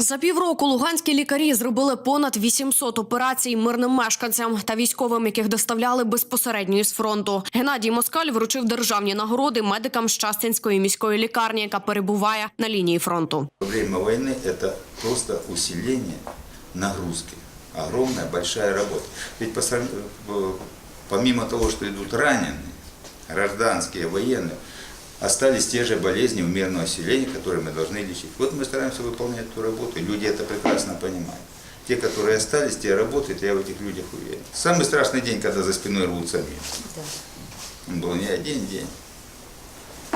За півроку луганські лікарі зробили понад 800 операцій мирним мешканцям та військовим, яких доставляли безпосередньо із фронту. Геннадій Москаль вручив державні нагороди медикам Щастинської міської лікарні, яка перебуває на лінії фронту. Во время войны это просто усиление нагрузки. Огромная, большая работа. Ведь по срав- э, помимо того, что идут раненые, гражданские, военные, остались те же болезни у мирного населения, которые мы должны лечить. Вот мы стараемся выполнять эту работу, и люди это прекрасно понимают. Те, которые остались, те работают, я в этих людях уверен. Самый страшный день, когда за спиной рвутся мины. Он был не один день.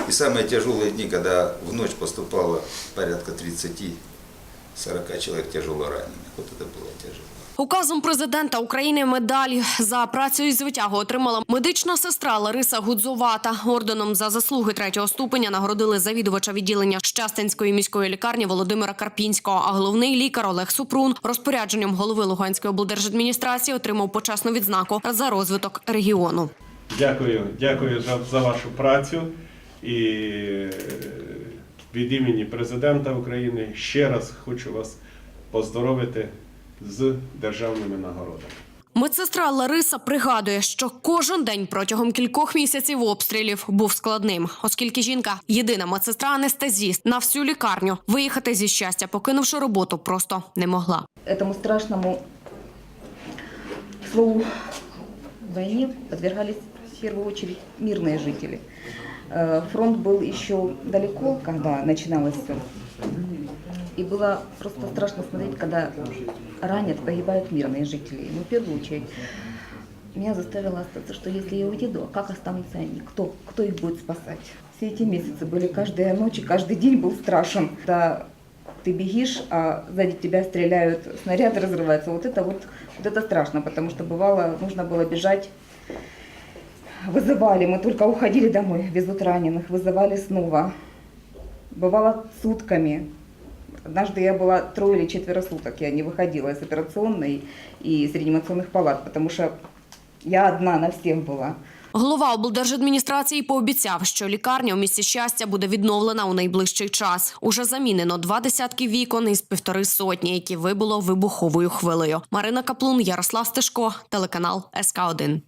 И самые тяжелые дни, когда в ночь поступало порядка 30-40 человек тяжело раненых. Вот это было тяжело. Указом президента України медаль за працю із звитягу отримала медична сестра Лариса Гудзовата. Орденом за заслуги третього ступеня нагородили завідувача відділення Щастинської міської лікарні Володимира Карпінського. А головний лікар Олег Супрун розпорядженням голови Луганської облдержадміністрації отримав почесну відзнаку за розвиток регіону. Дякую, дякую за, за вашу працю і е, від імені президента України ще раз хочу вас поздоровити з державними нагородами. Медсестра Лариса пригадує, що кожен день протягом кількох місяців обстрілів був складним, оскільки жінка єдина медсестра анестезіст на всю лікарню виїхати зі щастя, покинувши роботу, просто не могла. этому страшному слову войне подвергались в первую очередь мирные жители. Э, Фронт был еще далеко, когда начиналось все. И было просто страшно смотреть, когда ранят, погибают мирные жители. Но в первую очередь меня заставило остаться, что если я уеду, а как останутся они? Кто, кто их будет спасать? Все эти месяцы были каждая ночь и каждый день был страшен. Да, ты бегишь, а сзади тебя стреляют, снаряд разрывается. Вот это вот, вот это страшно, потому что бывало, нужно было бежать. Вызывали, мы только уходили домой, везут раненых, вызывали снова. Бывало сутками. Однажды я была трое или четверо суток, я не выходила из операционной и из реанимационных палат, потому что я одна на всех была. Голова облдержадміністрації пообіцяв, що лікарня у місті щастя буде відновлена у найближчий час. Уже замінено два десятки вікон із півтори сотні, які вибуло вибуховою хвилею. Марина Каплун, Ярослав Стешко, телеканал СК 1